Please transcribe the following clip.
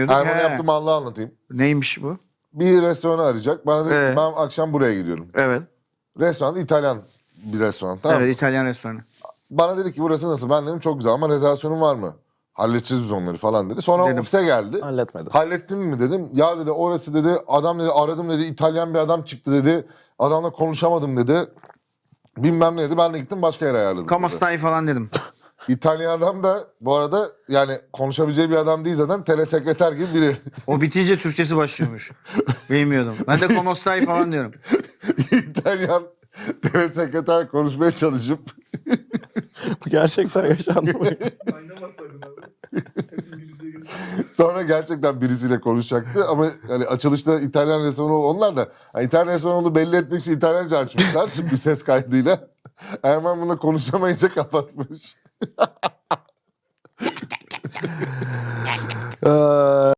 Erman He. yaptım Allah'a anlatayım. Neymiş bu? Bir restoranı arayacak. Bana dedi ki, Evet. ben akşam buraya gidiyorum. Evet. Restoran İtalyan bir restoran. Tamam. mı? Evet İtalyan restoranı. Bana dedi ki burası nasıl? Ben dedim çok güzel ama rezervasyonun var mı? Halledeceğiz biz onları falan dedi. Sonra Dedim. ofise geldi. Halletmedi. Hallettin mi dedim. Ya dedi orası dedi adam dedi aradım dedi İtalyan bir adam çıktı dedi. Adamla konuşamadım dedi. Bilmem ne dedi. Ben de gittim başka yere ayarladım. dedi. Kamastay falan dedim. İtalyan adam da bu arada yani konuşabileceği bir adam değil zaten. Telesekreter gibi biri. O bitince Türkçesi başlıyormuş. Bilmiyordum. Ben de Komostay falan diyorum. İtalyan telesekreter konuşmaya çalışıp Bu gerçekten yaşandı mı? Oynamasaydın abi. Hep İngilizce geçti. sonra gerçekten birisiyle konuşacaktı ama hani açılışta İtalyan restoranı onlar da hani İtalyan restoranı belli etmek için İtalyanca açmışlar şimdi bir ses kaydıyla. Erman bununla konuşamayınca kapatmış. 어,